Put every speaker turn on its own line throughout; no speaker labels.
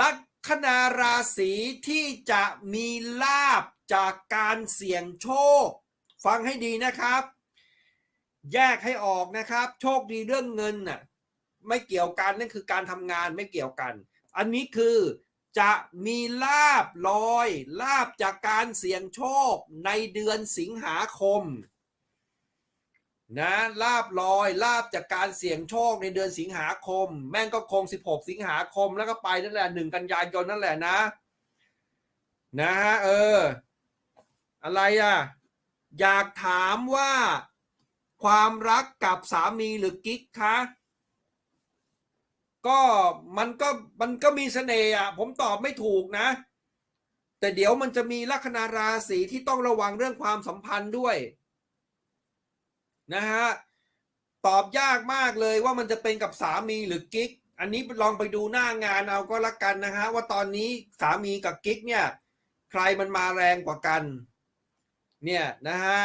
ลัคนาราศีที่จะมีลาบจากการเสี่ยงโชค ฟังให้ดีนะครับ แยกให้ออกนะครับ โชคดีเรื่องเงินน่ะไม่เกี่ยวกันนั่นคือการทำงานไม่เกี่ยวกัน อันนี้คือจะมีลาบลอย ลาบจากการเสี่ยงโชคในเดือนสิงหาคม นะลาบลอยลาบจากการเสี่ยงโชคในเดือนสิงหาคม แม่งก็คง 16 สิงหาคมแล้วก็ไปนั่นแหละหนึ่งกันยายนนั่นแหละนะ นะฮะเออ อะไรอะ อยากถามว่าความรักกับสามีหรือกิ๊กคะก็มันก็มันก็มีเสน่ห์อะผมตอบไม่ถูกนะ แต่เดี๋ยวมันจะมีลัคนาราศีที่ต้องระวังเรื่องความสัมพันธ์ด้วย นะฮะตอบยากมากเลยว่ามันจะเป็นกับสามีหรือกิ๊ก อันนี้ลองไปดูหน้างานเอาก็แล้วกันนะฮะว่าตอนนี้สามีกับกิ๊กเนี่ยใครมันมาแรงกว่ากัน เนี่ยนะฮะ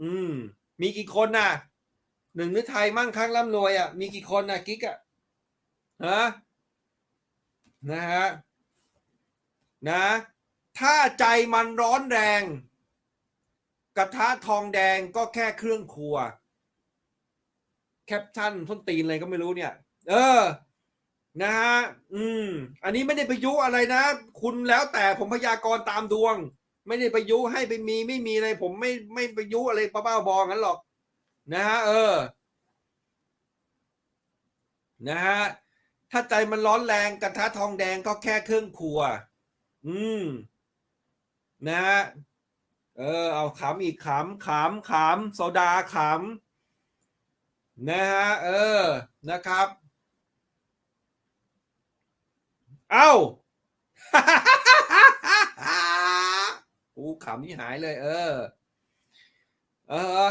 อืม มีกี่คนน่ะหนึ่งนึกไทยมั่งคั่งร่ำรวยอะมีกี่คนน่ะกิ๊กอะฮะนะฮะนะ ถ้าใจมันร้อนแรง กระทะทองแดงก็แค่เครื่องครัว แคปชั่นส้นตีนอะไรก็ไม่รู้เนี่ย เออ นะฮะ อืม อันนี้ไม่ได้ไปยุอะไรนะ คุณแล้วแต่ผมพยากรณ์ตามดวง ไม่ได้ไปยุให้ไปมีไม่มีอะไร ผมไม่ไม่ไปยุอะไรบ้าๆบอๆงั้นหรอก นะฮะ เออ นะฮะ ถ้าใจมันร้อนแรงกระทะทองแดงก็แค่เครื่องครัว อืม นะฮะ เออเอาขำอีกขำขำขำโซดาขำนะฮะเออนะครับ เอ้ากูขำนี่หายเลย เออ เออ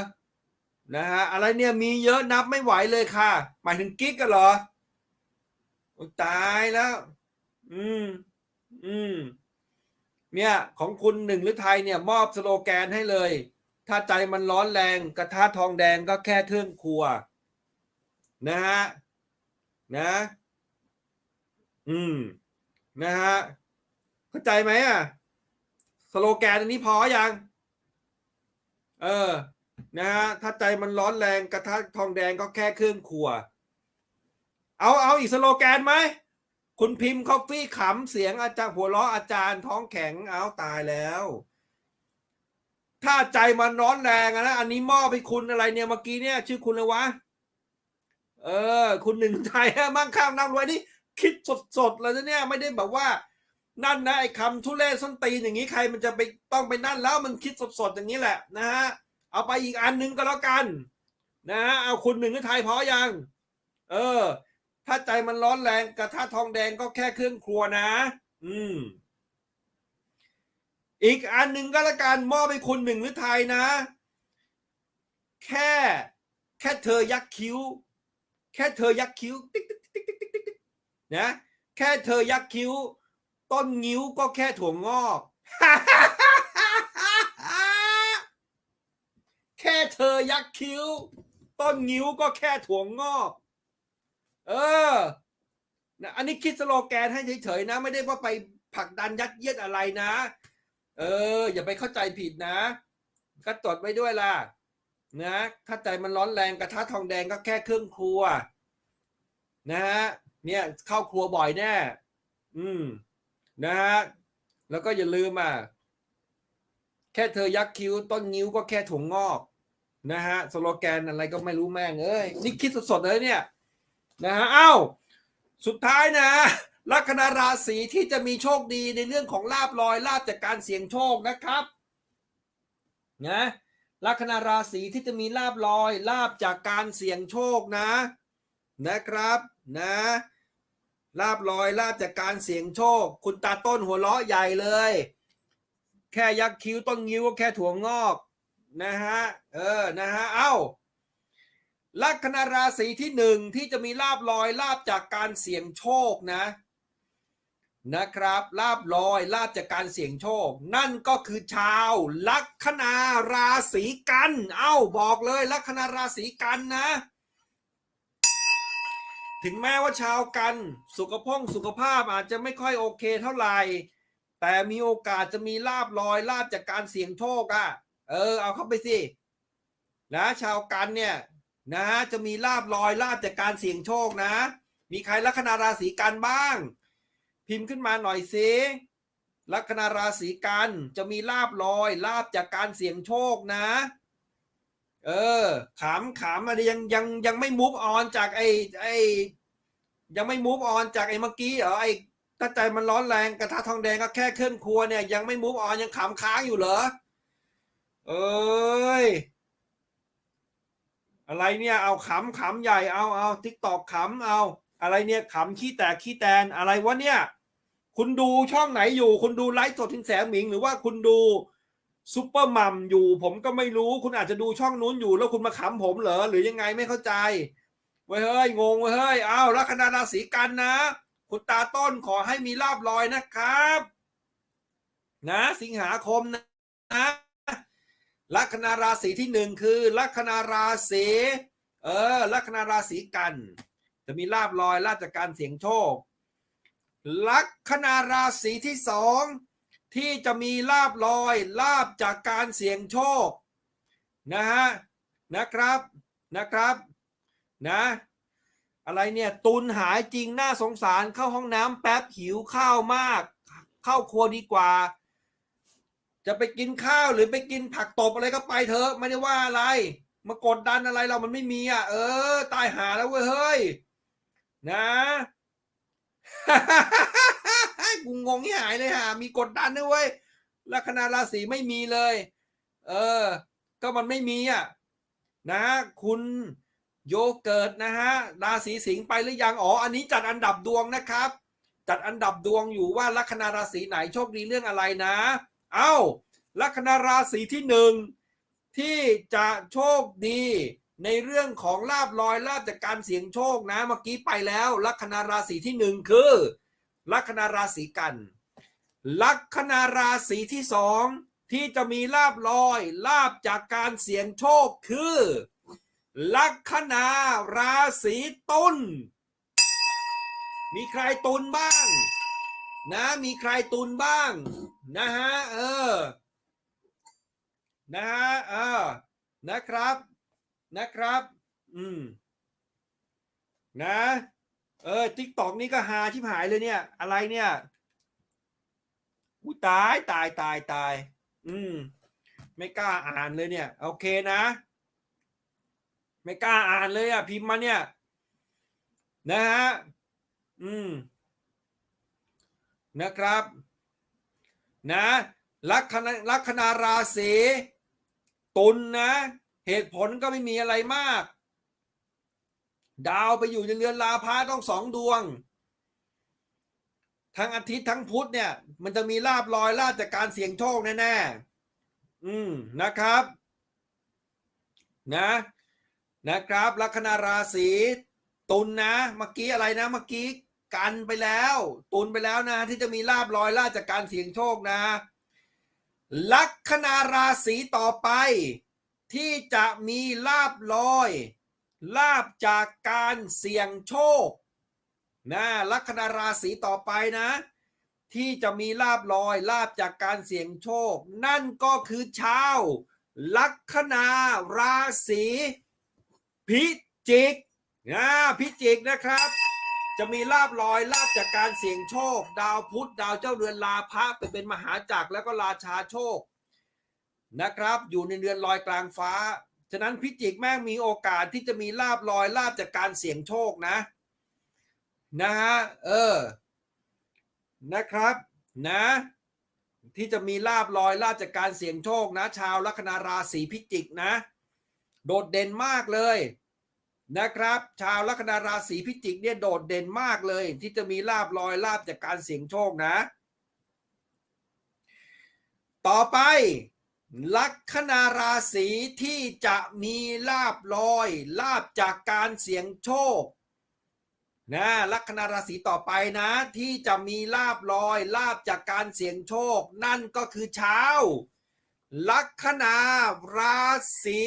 นะฮะอะไรเนี่ยมีเยอะนับไม่ไหวเลยค่ะ หมายถึงกิ๊กกันเหรอตายแล้ว อืม อืม เนี่ยของคุณหนึ่งหรือไทยเนี่ยมอบสโลแกนให้เลย ถ้าใจมันร้อนแรงกระทะทองแดงก็แค่เครื่องครัว นะฮะนะ อืม นะฮะเข้าใจไหมอะสโลแกนอันนี้พออยัง เออ นะฮะถ้าใจมันร้อนแรงกระทะทองแดงก็แค่เครื่องครัว เอาเอาอีกสโลแกนไหม คุณพิมพ์คอฟฟี่ขำเสียงอาจารย์หัวเราะอาจารย์ท้องแข็งเอาตายแล้ว ถ้าใจมันร้อนแรงอะนะอันนี้มอบไปคุณอะไรเนี่ยเมื่อกี้เนี่ย ชื่อคุณเลยวะ เออ คุณหนึ่งไทยมั่งข้ามนั่งรวยนี่คิดสดๆเลยนะเนี่ยไม่ได้แบบว่า นั่นนะไอ้คำทุเรศส้นตีนอย่างนี้ใครมันจะไปต้องไปนั่นแล้วมันคิดสดๆอย่างนี้แหละนะฮะเอาไปอีกอันหนึงก็แล้วกัน นะฮะเอาคุณหนึ่งไทยพอยัง เออ ถ้าใจมันร้อนแรงกระทะทองแดงก็แค่เครื่องครัวนะ อืม อีกอันหนึ่งก็แล้วกันมอบให้คุณหนึ่งหรือไทยนะ แค่แค่เธอยักคิ้ว แค่เธอยักคิ้วติ๊กติ๊กติ๊กติ๊กติ๊กติ๊กติ๊กนะแค่เธอยักคิ้ว ต้นงิ้วก็แค่ถั่วงอก แค่เธอยักคิ้ว ต้นงิ้วก็แค่ถั่วงอก เออนะอันนี้คิดสโลแกนให้เฉยๆนะ ไม่ได้ว่าไปผลักดันยัดเยียดอะไรนะ เออ อย่าไปเข้าใจผิดนะ ก็ตรวจไว้ด้วยล่ะนะถ้าใจมันร้อนแรงกระทะทองแดงก็แค่เครื่องครัว นะฮะเนี่ยเข้าครัวบ่อยแน่ อืม นะฮะแล้วก็อย่าลืมอะแค่เธอยักคิ้วต้นนิ้วก็แค่ถุงงอก นะฮะสโลแกนอะไรก็ไม่รู้แม่งเอ้ยนี่คิดสดๆเลยเนี่ย นะฮะอ้าวสุดท้ายนะลัคนาราศีที่จะมีโชคดีในเรื่องของลาบลอยลาบจากการเสี่ยงโชคนะครับนะลัคนาราศีที่จะมีลาบลอยลาบจากการเสี่ยงโชคนะนะครับนะลาบลอยลาบจากการเสี่ยงโชค คุณตาต้นหัวเราะใหญ่เลย แค่ยักคิ้วต้นงิ้วก็แค่ถั่วงอกนะฮะเออนะฮะเอ้า ลัคนาราศีที่หนึ่งที่จะมีลาบลอยลาบจากการเสี่ยงโชคนะนะครับลาบลอยลาบจากการเสี่ยงโชค นั่นก็คือชาวลัคนาราศีกัน เอ้าบอกเลยลัคนาราศีกันนะ ถึงแม้ว่าชาวกันสุขภาพสุขภาพอาจจะไม่ค่อยโอเคเท่าไหร่ แต่มีโอกาสจะมีลาบลอยลาบจากการเสี่ยงโชคอะ่ะ เออเอาเข้าไปสินะชาวกันเนี่ย นะจะมีลาบลอยลาบจากการเสี่ยงโชคนะ มีใครลัคนาราศีกันบ้าง พิมพ์ขึ้นมาหน่อยสิลัคนาราศีกันจะมีลาบลอยลาบจากการเสี่ยงโชคนะ เออขำขำอะไรยังยังยังไม่มูฟออนจากไอ้ไอ้ยังไม่มูฟออนจากไอ้เมื่อกี้เหรอไอ้ถ้าใจมันร้อนแรงกระทะทองแดงก็แค่เครื่องครัวเนี่ยยังไม่มูฟออนยังขำค้างอยู่เหรอ เอ้ย อะไรเนี่ยเอาขำขำใหญ่เอาเอาทิกตอกขำเอา อะไรเนี่ยขำขี้แตกขี้แตนอะไรวะเนี่ย คุณดูช่องไหนอยู่ คุณดูไลฟ์สดทิงแสงหมิง หรือว่าคุณดูซุปเปอร์มัมอยู่ ผมก็ไม่รู้คุณอาจจะดูช่องนู้นอยู่ แล้วคุณมาขำผมเหรอหรือยังไงไม่เข้าใจเว้ยเฮ้ยงงเว้ยเฮ้ยอ้าวลัคนาราศีกันนะ คุณตาต้นขอให้มีลาบลอยนะครับ นะ สิงหาคมนะนะ ลัคนาราศีที่หนึ่งคือ ลัคนาราศีเออ ลัคนาราศีกัน จะมีลาบลอยลาบจากการเสี่ยงโชค ลัคนาราศีที่สองที่จะมีลาบลอยลาบจากการเสี่ยงโชคนะฮะนะครับนะครับนะอะไรเนี่ยตุนหายจริงน่าสงสารเข้าห้องน้ำแป๊บหิวข้าวมาก เข้าครัวดีกว่า จะไปกินข้าวหรือไปกินผักตบอะไรก็ไปเถอะไม่ได้ว่าอะไร มากดดันอะไรเรามันไม่มีอะ เออ ตายหาแล้วเว้ยเฮ้ย นะกูงงที่หายเลยฮะมีกดดันด้วยเว้ยลัคนาราศีไม่มีเลย เออ ก็มันไม่มีอะนะคุณโยเกิร์ตนะฮะราศีสิงห์ไปหรือยังอ๋ออันนี้จัดอันดับดวงนะครับ จัดอันดับดวงอยู่ว่าลัคนาราศีไหนโชคดีเรื่องอะไรนะ เอ้าลัคนาราศีที่หนึ่งที่จะโชคดีในเรื่องของลาบลอยลาบจากการเสี่ยงโชคนะเมื่อกี้ไปแล้ว ลัคนาราศีที่หนึ่งคือลัคนาราศีกัน ลัคนาราศีที่สองที่จะมีลาบลอยลาบจากการเสี่ยงโชคคือ ลัคนาราศีตุลมีใครตุลบ้าง นะมีใครตุลบ้างนะฮะเออนะฮะเออนะครับนะครับ อืม นะ เออทิกตอกนี่ก็หาชิบหายเลยเนี่ย อะไรเนี่ยอุยตายตายตายตาย อืม ไม่กล้าอ่านเลยเนี่ย โอเคนะ ไม่กล้าอ่านเลยอะ พิมพ์มาเนี่ย นะฮะ อืม นะครับนะลัคนาลัคนาราศีตุลนะ เหตุผลก็ไม่มีอะไรมาก ดาวไปอยู่ในเรือนลาพาต้องสองดวง ทั้งอาทิตย์ทั้งพุธเนี่ย มันจะมีลาบลอยลาบจากการเสี่ยงโชคแน่ๆอืมนะครับนะนะครับลัคนาราศีตุลนะเมื่อกี้อะไรนะเมื่อกี้ กันไปแล้ว ตุลไปแล้วนะ ที่จะมีลาบลอยลาบจากการเสี่ยงโชคนะ ลัคนาราศีต่อไป ที่จะมีลาบลอย ลาบจากการเสี่ยงโชคนะลัคนาราศีต่อไปนะ ที่จะมีลาบลอยลาบจากการเสี่ยงโชค นั่นก็คือชาวลัคนาราศีพิจิกนะพิจิกนะครับ จะมีลาบลอยลาบจากการเสี่ยงโชค ดาวพุธดาวเจ้าเรือนลาพระไปเป็นมหาจักรแล้วก็ราชาโชคนะครับ อยู่ในเรือนลอยกลางฟ้า ฉะนั้นพิจิกแม่งมีโอกาสที่จะมีลาบลอยลาบจากการเสี่ยงโชคนะ นะฮะเออนะครับนะที่จะมีลาบลอยลาบจากการเสี่ยงโชคนะ ชาวลัคนาราศีพิจิกนะ โดดเด่นมากเลย นะครับ ชาวลัคนาราศีพิจิกเนี่ยโดดเด่นมากเลย ที่จะมีลาบลอยลาบจากการเสี่ยงโชคนะ ต่อไป ลัคนาราศีที่จะมีลาบลอย ลาบจากการเสี่ยงโชคนะลัคนาราศีต่อไปนะ ที่จะมีลาบลอยลาบจากการเสี่ยงโชค นั่นก็คือชาวลัคนาราศี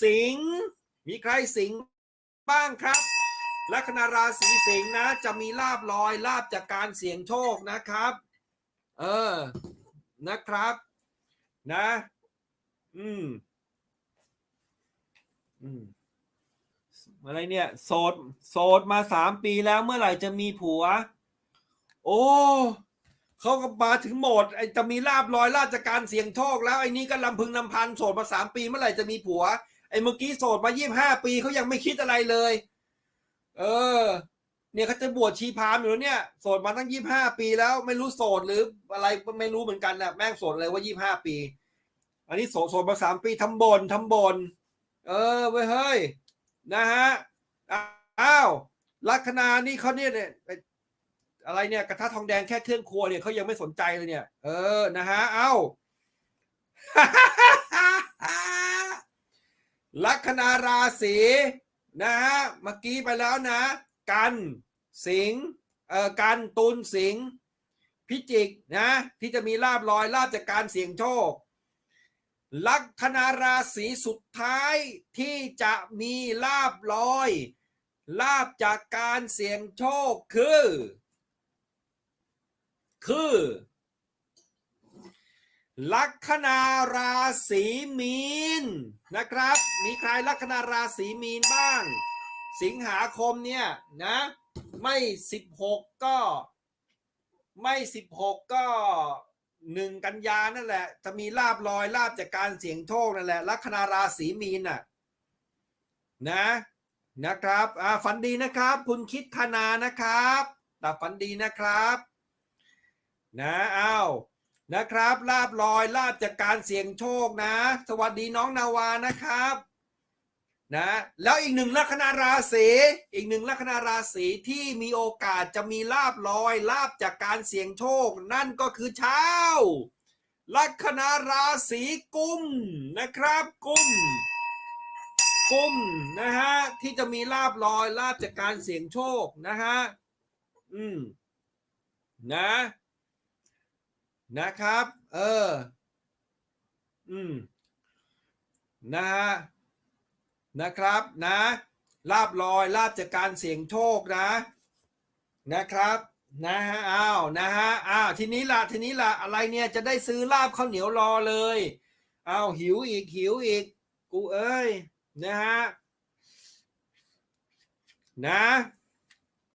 สิงห์มีใครสิงห์ บ้างครับลัคนาราศีสิงห์นะ จะมีลาบลอยลาบจากการเสี่ยงโชคนะครับ เออนะครับนะ อืม อืมอะไรเนี่ย โสดโสดมาสามปีแล้วเมื่อไหร่จะมีผัว โอ้เขาก็มาถึงโหมดไอจะมีลาบลอยลาบจากการเสี่ยงโชคแล้วไอ้นี้ก็ลำพึงลำพันโสดมาสามปีเมื่อไหร่จะมีผัว ไอ้เมื่อกี้โสดมายี่บห้าปีเขายังไม่คิดอะไรเลย เออ เนี่ยเขาจะบวชชีพามอยู่แล้วเนี่ยโสดมาตั้งยี่บห้าปีแล้วไม่รู้โสดหรืออะไรไม่รู้เหมือนกันนะแม่งโสดเลยว่ายี่บห้าปี อันนี้โสดโสดมาสามปีทำบนทำบน เออเว้ยเฮ้ยนะฮะอ้าวลัคนานี่เขาเนี่ยเนี่ยไอ้อะไรเนี่ยกระทะทองแดงแค่เครื่องครัวเนี่ยเขายังไม่สนใจเลยเนี่ย เออนะฮะ เอ้า ลัคนาราศีนะฮะเมื่อกี้ไปแล้วนะ กันสิงเอ่อกันตุลสิงพิจิกนะที่จะมีลาบลอยลาบจากการเสี่ยงโชค ลัคนาราศีสุดท้ายที่จะมีลาบลอย ลาบจากการเสี่ยงโชคคือ คือ ลัคนาราศีมีนนะครับ มีใครลัคนาราศีมีนบ้าง สิงหาคมเนี่ยนะไม่สิบหกก็ไม่สิบหกก็หนึ่งกันยานั่นแหละ จะมีลาบลอยลาบจากการเสี่ยงโชคนั่นแหละลัคนาราศีมีนน่ะนะนะครับอ่าฝันดีนะครับ คุณคิดธนานะครับหลับฝันดีนะครับ นะอ้าว นะครับ ลาบลอยลาบจากการเสี่ยงโชคนะ สวัสดีน้องนาวานะครับนะแล้วอีกหนึ่งลัคนาราศีอีกหนึ่งลัคนาราศีที่มีโอกาสจะมีลาบลอยลาบจากการเสี่ยงโชค นั่นก็คือเช้าลัคนาราศีกุมนะครับกุมกุมนะฮะที่จะมีลาบลอยลาบจากการเสี่ยงโชคนะฮะอืมนะ นะครับ เออ อืม นะฮะนะครับนะลาบลอยลาบจากการเสี่ยงโชคนะ นะครับ นะฮะอ้าวนะฮะอ้าวทีนี้ละทีนี้ละอะไรเนี่ยจะได้ซื้อลาบข้าวเหนียวรอเลยอ้าวหิวอีกหิวอีก กูเอ้ย นะฮะนะ